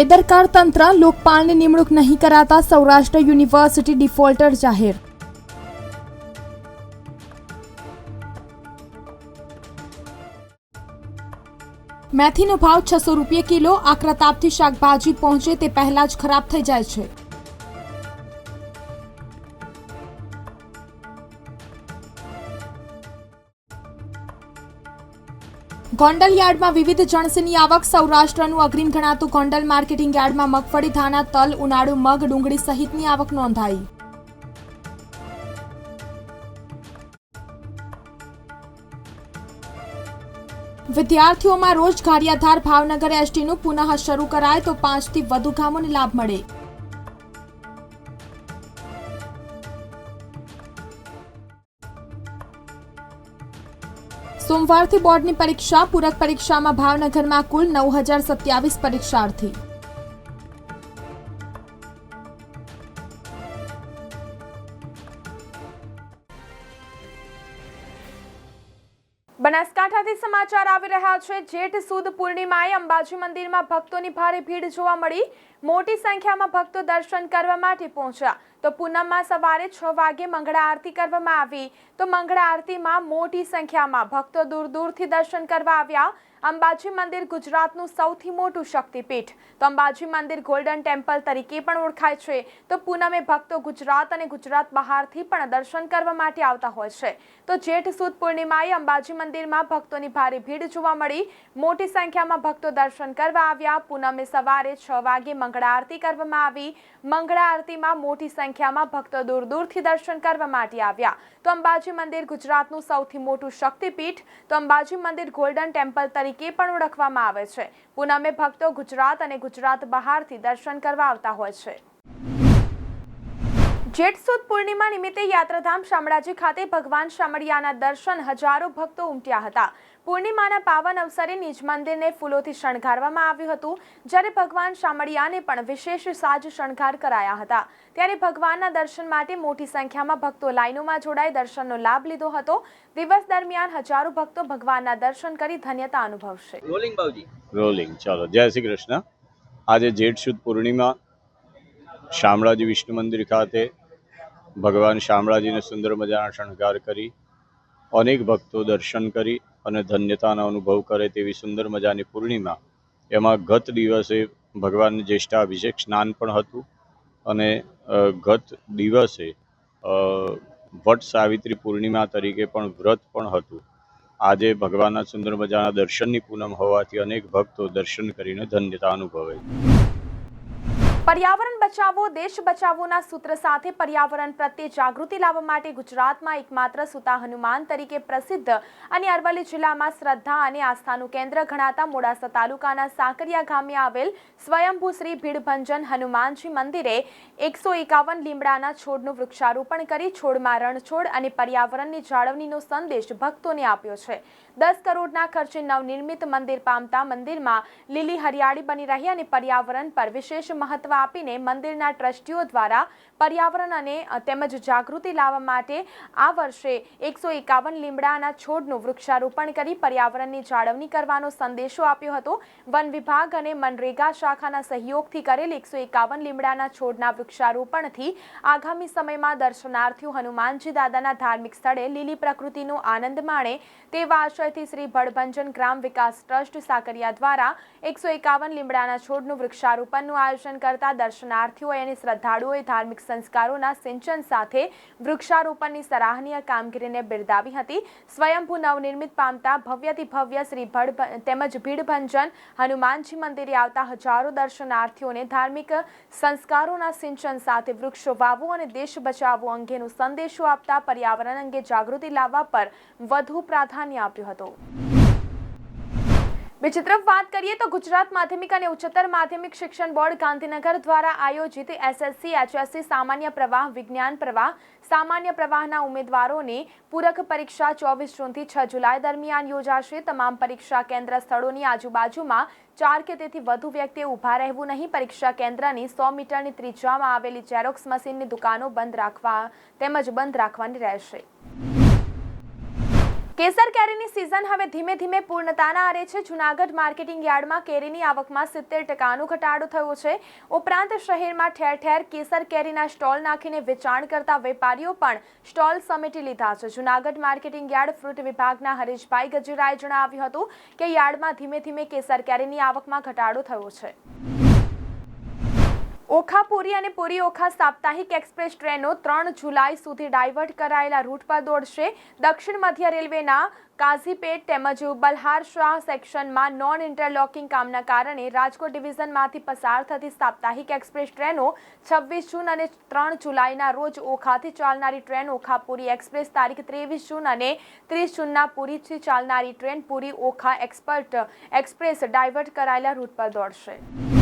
બેદરકાર તંત્ર લોકપાલની નિમણૂક નહીં કરાતા સૌરાષ્ટ્ર યુનિવર્સિટી ડિફોલ્ટર જાહેર. મેથીનો ભાવ છસો રૂપિયા કિલો આકરા તાપથી શાકભાજી પહોંચે તે પહેલા જ ખરાબ થઈ જાય છે. ગોંડલ યાર્ડમાં વિવિધ જણસીની આવક સૌરાષ્ટ્રનું અગ્રીમ ગણાતું ગોંડલ માર્કેટિંગ યાર્ડમાં મગફળી ધાના તલ, ઉનાળુ, મગ, ડુંગળી સહિતની આવક નોંધાઈ. વિદ્યાર્થીઓમાં રોજ ગારિયાધાર ભાવનગર એસટીનું પુનઃ શરૂ કરાય તો પાંચથી વધુ ગામોને લાભ મળે. સોમવારથી બોર્ડની પરીક્ષા પૂરક પરીક્ષામાં ભાવનગરમાં કુલ નવ હજાર સત્યાવીસ પરીક્ષાર્થી. બનાસકાંઠાથી સમાચાર આવી રહ્યા છે. જેઠ સુદ પૂર્ણિમાએ અંબાજી મંદિરમાં ભક્તોની ભારે ભીડ જોવા મળી. મોટી સંખ્યામાં ભક્તો દર્શન કરવા માટે પહોંચ્યા. તો પૂનમમાં સવારે છ વાગે મંગળા આરતી કરવામાં આવી. તો મંગળા આરતીમાં મોટી સંખ્યામાં ભક્તો દૂર દૂરથી દર્શન કરવા આવ્યા. અંબાજી મંદિર ગુજરાતનું સૌથી મોટું શક્તિપીઠ. તો અંબાજી મંદિર ગોલ્ડન ટેમ્પલ તરીકે પણ ઓળખાય છે. તો પૂનમે ભક્તો ગુજરાત અને ગુજરાત બહારથી પણ દર્શન કરવા માટે આવતા હોય છે. તો જેઠ સુદ પૂર્ણિમાએ અંબાજી મંદિરમાં ભક્તોની ભારે ભીડ જોવા મળી. મોટી સંખ્યામાં ભક્તો દર્શન કરવા આવ્યા. પૂનમે સવારે છ વાગે મંગળા આરતી કરવામાં આવી. મંગળા આરતીમાં મોટી સંખ્યામાં ભક્તો દૂર દૂરથી દર્શન કરવા માટે આવ્યા. તો અંબાજી મંદિર ગુજરાતનું સૌથી મોટું શક્તિપીઠ તો અંબાજી મંદિર ગોલ્ડન ટેમ્પલ તરીકે પણ ઓળખવામાં આવે છે. પૂનમે ભક્તો ગુજરાત અને ગુજરાત બહારથી દર્શન કરવા આવતા હોય છે. જેઠ સુદ પૂર્ણિમા નિમિત્તે યાત્રાધામ શામળાજી ખાતે ભગવાન શામળિયાના દર્શન હજારો ભક્તો ઉમટ્યા હતા. પૂર્ણિમાના પાવન અવસરે નિજ મંદિરને ફૂલોથી શણગારવામાં આવ્યું હતું. જ્યારે ભગવાન શામળિયાને પણ વિશેષ સાજ શણગાર કરાયા હતા. ત્યારે ભગવાનના દર્શન માટે મોટી સંખ્યામાં ભક્તો લાઈનોમાં જોડાઈ દર્શનનો લાભ લીધો હતો. દિવસ દરમિયાન હજારો ભક્તો ભગવાનના દર્શન કરી ધન્યતા અનુભવશે. રોલિંગ બાવજી. રોલિંગ. ચાલો જય શ્રી કૃષ્ણ. આજે જેઠ સુદ પૂર્ણિમા શામળાજી વિષ્ણુ મંદિર ખાતે ભગવાન શામળાજીને સુંદર મજાના શણગાર કરી અનેક ભક્તો દર્શન કરી અને ધન્યતાનો અનુભવ કરે તેવી સુંદર મજાની પૂર્ણિમા. એમાં ગત દિવસે ભગવાન જ્યેષ્ઠાભિષેક સ્નાન પણ હતું અને ગત દિવસે વટ સાવિત્રી પૂર્ણિમા તરીકે પણ વ્રત પણ હતું. આજે ભગવાનના સુંદર મજાના દર્શનની પૂનમ હોવાથી અનેક ભક્તો દર્શન કરીને ધન્યતા અનુભવે પર્યાવરણ બચાવો, દેશ બચાવોના સૂત્ર સાથે પર્યાવરણ પ્રત્યે જાગૃતિ લાવવા માટે ગુજરાતમાં એકમાત્ર સુતા હનુમાન તરીકે પ્રસિદ્ધ અને અરવલ્લી જિલ્લામાં શ્રદ્ધા અને આસ્થાનું કેન્દ્ર ગણાતા મોડાસા તાલુકાના સાકરિયા ગામે આવેલ સ્વયંભૂ શ્રી ભીડભંજન હનુમાનજી મંદિરે એકસો એકાવન લીમડાના છોડનું વૃક્ષારોપણ કરી છોડમાં રણછોડ અને પર્યાવરણની જાળવણીનો સંદેશ ભક્તોને આપ્યો છે. દસ કરોડના ખર્ચે નવનિર્મિત મંદિર પામતા મંદિરમાં લીલી હરિયાળી બની રહી અને પર્યાવરણ પર વિશેષ મહત્વ આપીને મંદિરના ટ્રસ્ટીઓ દ્વારા પર્યાવરણ અને તેમજ જાગૃતિ લાવવા માટે આ વર્ષે એકસો એકાવન લીમડાના છોડનું વૃક્ષારોપણ કરી પર્યાવરણની જાળવણી કરવાનો સંદેશો આપ્યો હતો. વન વિભાગ અને મનરેગા શાખાના સહયોગથી કરેલ એકસો એકાવન લીમડાના છોડના વૃક્ષારોપણથી આગામી સમયમાં દર્શનાર્થીઓ હનુમાનજી દાદાના ધાર્મિક સ્થળે લીલી પ્રકૃતિનો આનંદ માણે તેવા આશયથી શ્રી ભડભંજન ગ્રામ વિકાસ ટ્રસ્ટ સાકરિયા દ્વારા એકસો એકાવન લીમડાના છોડનું વૃક્ષારોપણનું આયોજન કરતા દર્શનાર્થીઓએ અને શ્રદ્ધાળુઓએ ધાર્મિક સંસ્કારોના સિંચન સાથે વૃક્ષારોપણની સરાહનીય કામગીરીને બિરદાવી હતી. સ્વયંભૂ નવનિર્મિત પામતા ભવ્યથી ભવ્ય શ્રી ભડ તેમજ ભીડભંજન હનુમાનજી મંદિરે આવતા હજારો દર્શનાર્થીઓને ધાર્મિક સંસ્કારોના સિંચન સાથે વૃક્ષો વાવો અને દેશ બચાવવો અંગેનો સંદેશો આપતા પર્યાવરણ અંગે જાગૃતિ લાવવા પર વધુ પ્રાધાન્ય આપ્યું હતું. બીજી તરફ વાત કરીએ તો ગુજરાત માધ્યમિક અને ઉચ્ચતર માધ્યમિક શિક્ષણ બોર્ડ ગાંધીનગર દ્વારા આયોજિત એસએસસી એચએસસી સામાન્ય પ્રવાહ, વિજ્ઞાન પ્રવાહ, સામાન્ય પ્રવાહના ઉમેદવારોને પૂરક પરીક્ષા ચોવીસ જૂનથી છ જુલાઈ દરમિયાન યોજાશે. તમામ પરીક્ષા કેન્દ્ર સ્થળોની આજુબાજુમાં ચાર કે તેથી વધુ વ્યક્તિએ ઊભા રહેવું નહીં. પરીક્ષા કેન્દ્રની સો મીટરની ત્રિજ્યામાં આવેલી ઝેરોક્સ મશીનની દુકાનો બંધ રાખવા તેમજ બંધ રાખવાની રહેશે. કેસર કેરીની સિઝન હવે ધીમે ધીમે પૂર્ણતાના આરે છે. જૂનાગઢ માર્કેટિંગ યાર્ડમાં કેરીની આવકમાં સિત્તેર ટકાનો ઘટાડો થયો છે. ઉપરાંત શહેરમાં ઠેર ઠેર કેસર કેરીના સ્ટોલ નાખીને વેચાણ કરતા વેપારીઓ પણ સ્ટોલ સમેટી લીધા છે. જૂનાગઢ માર્કેટિંગ યાર્ડ ફ્રૂટ વિભાગના હરીશભાઈ ગજરાએ જણાવ્યું હતું કે યાર્ડમાં ધીમે ધીમે કેસર કેરીની આવકમાં ઘટાડો થયો છે. ઓખા પુરી અને પુરી ઓખા સાપ્તાહિક એક્સપ્રેસ ટ્રેનો ત્રણ જુલાઈ સુધી ડાયવર્ટ કરાયેલા રૂટ પર દોડશે દક્ષિણ મધ્ય રેલવેના કાઝીપેટ તેમજ બલહાર શાહ સેક્શનમાં નોન ઇન્ટરલોકિંગ કામના કારણે રાજકોટ ડિવિઝનમાંથી પસાર થતી સાપ્તાહિક એક્સપ્રેસ ટ્રેનો છવ્વીસ જૂન અને ત્રણ જુલાઈના રોજ ઓખાથી ચાલનારી ટ્રેન ઓખા પુરી એક્સપ્રેસ તારીખ ત્રેવીસ જૂન અને ત્રીસ જૂનના પુરીથી ચાલનારી train Puri Okha expert express divert કરાયેલા રૂટ પર દોડશે.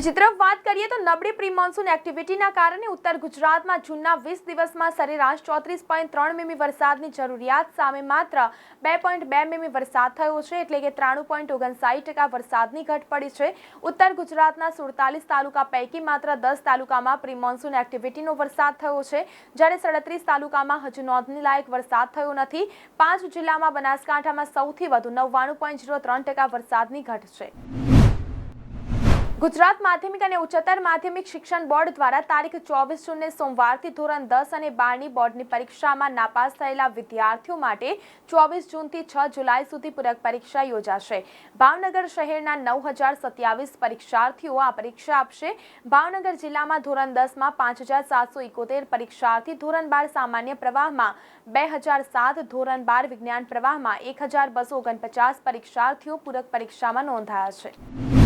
બીજી તરફ વાત કરીએ તો નબળી પ્રી મોન્સૂન એક્ટિવિટીના કારણે ઉત્તર ગુજરાતમાં જૂનના વીસ દિવસમાં સરેરાશ ચોત્રીસ પોઈન્ટ ત્રણ મીમી વરસાદની જરૂરિયાત સામે માત્ર બે પોઈન્ટ બે મીમી વરસાદ થયો છે, એટલે કે ત્રાણું પોઈન્ટ ઓગણસાઠ ટકા વરસાદની ઘટ પડી છે. ઉત્તર ગુજરાતના સુડતાલીસ તાલુકા પૈકી માત્ર દસ તાલુકામાં પ્રી મોન્સૂન એક્ટિવિટીનો વરસાદ થયો છે. જ્યારે સડત્રીસ તાલુકામાં હજુ નોંધની લાયક વરસાદ થયો નથી. પાંચ જિલ્લામાં બનાસકાંઠામાં સૌથી વધુ નવ્વાણું પોઈન્ટ જીરો ત્રણ ટકા વરસાદની ઘટ છે. ગુજરાત માધ્યમિક અને ઉચ્ચતર માધ્યમિક શિક્ષણ બોર્ડ દ્વારા તારીખ ચોવીસ જૂનને સોમવારથી ધોરણ દસ અને બારની બોર્ડની પરીક્ષામાં નાપાસ થયેલા વિદ્યાર્થીઓ માટે ચોવીસ જૂનથી છ જુલાઈ સુધી પૂરક પરીક્ષા યોજાશે. ભાવનગર શહેરના નવ હજાર સત્યાવીસ પરીક્ષાર્થીઓ આ પરીક્ષા આપશે. ભાવનગર જિલ્લામાં ધોરણ દસમાં પાંચ હજાર સાતસો ઇકોતેર પરીક્ષાર્થી, ધોરણ બાર સામાન્ય પ્રવાહમાં બે હજાર સાત, ધોરણ બાર વિજ્ઞાન પ્રવાહમાં એક હજાર બસો ઓગણપચાસ પરીક્ષાર્થીઓ પૂરક પરીક્ષામાં નોંધાયા છે.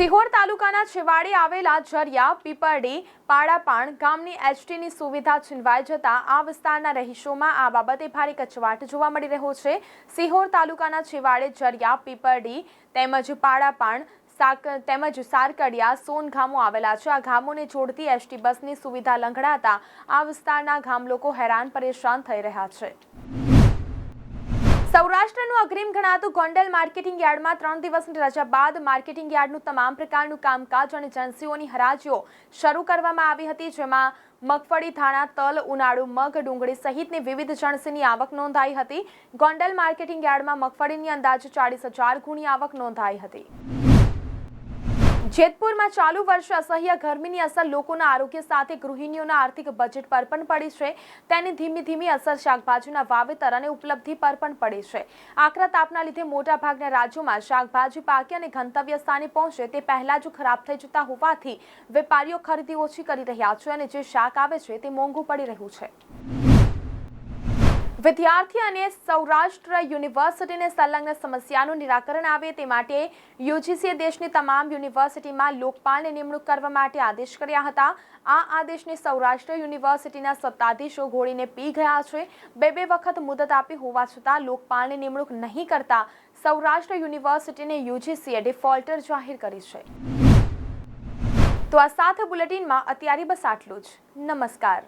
સિહોર તાલુકાના છેવાડે આવેલા જરિયા, પીપરડી પાડાપાણ ગામની એચટીની સુવિધા છીનવાઈ જતા આ વિસ્તારના રહીશોમાં આ બાબતે ભારે કચવાટ જોવા મળી રહ્યો છે. સિહોર તાલુકાના છેવાડે જરિયા, પીપરડી તેમજ પાડાપાણ સાક તેમજ સારકડિયા સોન ગામો આવેલા છે. આ ગામોને જોડતી એસટી બસની સુવિધા લંઘડાતા આ વિસ્તારના ગામ લોકો હેરાન પરેશાન થઈ રહ્યા છે. સૌરાષ્ટ્રનું અગ્રીમ ગણાતું ગોંડલ માર્કેટિંગ યાર્ડમાં ત્રણ દિવસની રજા બાદ માર્કેટિંગ યાર્ડનું તમામ પ્રકારનું કામકાજ અને એજન્સીઓની હરાજીઓ શરૂ કરવામાં આવી હતી, જેમાં મગફળી, ધાણા, તલ, ઉનાળુ, મગ, ડુંગળી સહિતની વિવિધ જણસીની આવક નોંધાઈ હતી. ગોંડલ માર્કેટિંગ યાર્ડમાં મગફળીની અંદાજે ચાળીસ હજાર ગુણી આવક નોંધાઈ હતી. જેતપુરમાં ચાલુ વર્ષે અસહ્ય ગરમીની અસર લોકોના આરોગ્ય સાથે, ગૃહિણીઓના આર્થિક બજેટ પર પણ પડી છે. તેની ધીમી ધીમી અસર શાકભાજીના વાવેતર અને ઉપલબ્ધિ પર પણ પડી છે. આકરા તાપના લીધે મોટાભાગના રાજ્યોમાં શાકભાજી પાકે અને ગંતવ્ય સ્થાને પહોંચે તે પહેલા જ ખરાબ થઈ જતા હોવાથી વેપારીઓ ખરીદી ઓછી કરી રહ્યા છે અને જે શાક આવે છે તે મોંઘું પડી રહ્યું છે. વિદ્યાર્થી અને સૌરાષ્ટ્ર યુનિવર્સિટીને સંલગ્ન સમસ્યાનું નિરાકરણ આવે તે માટે યુજીસીએ દેશની તમામ યુનિવર્સિટીમાં લોકપાલની નિમણૂક કરવા માટે આદેશ કર્યા હતા. આ આદેશને સૌરાષ્ટ્ર યુનિવર્સિટીના સત્તાધીશો ઘોડીને પી ગયા છે. બે બે વખત મુદત આપી હોવા છતાં લોકપાલની નિમણૂક નહીં કરતા સૌરાષ્ટ્ર યુનિવર્સિટીને યુજીસીએ ડિફોલ્ટર જાહેર કરી છે. તો આ સાથે બુલેટિનમાં અત્યારે બસ આટલું જ. નમસ્કાર.